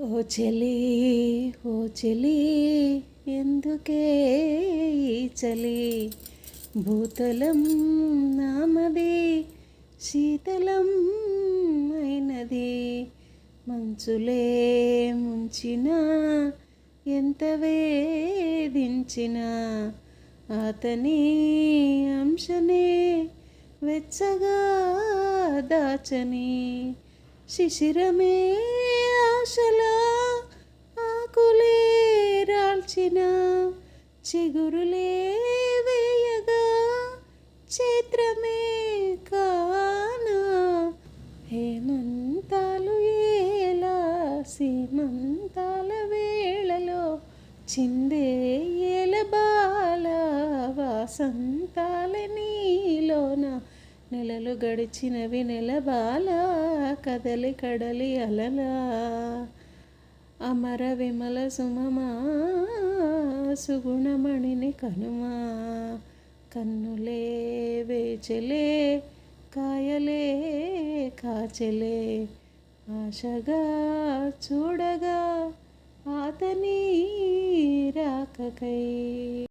ఓ చెలి ఓ చెలి ఎందుకే ఈ చలి? భూతలం నామది శీతలం అయినది. మంచులే ముంచిన ఎంత వేధించిన అతని అంశనే వెచ్చగా దాచని శిశిరమే ఆశల రాల్చిన చిగురులే వేయగా చిత్రమే కానా? హేమంతాలు ఏలా సీమంతాల వేళలో చిందే ఏల బాల వాసంతాల నీలోన నెలలు గడిచినవి నెలబాల కదలి కడలి అలలా. అమర విమల సుమమా సుగుణమణిని కనుమా. కన్నులే వేచలే కాయలే కాచలే. ఆశగా చూడగా అతని రాకకై.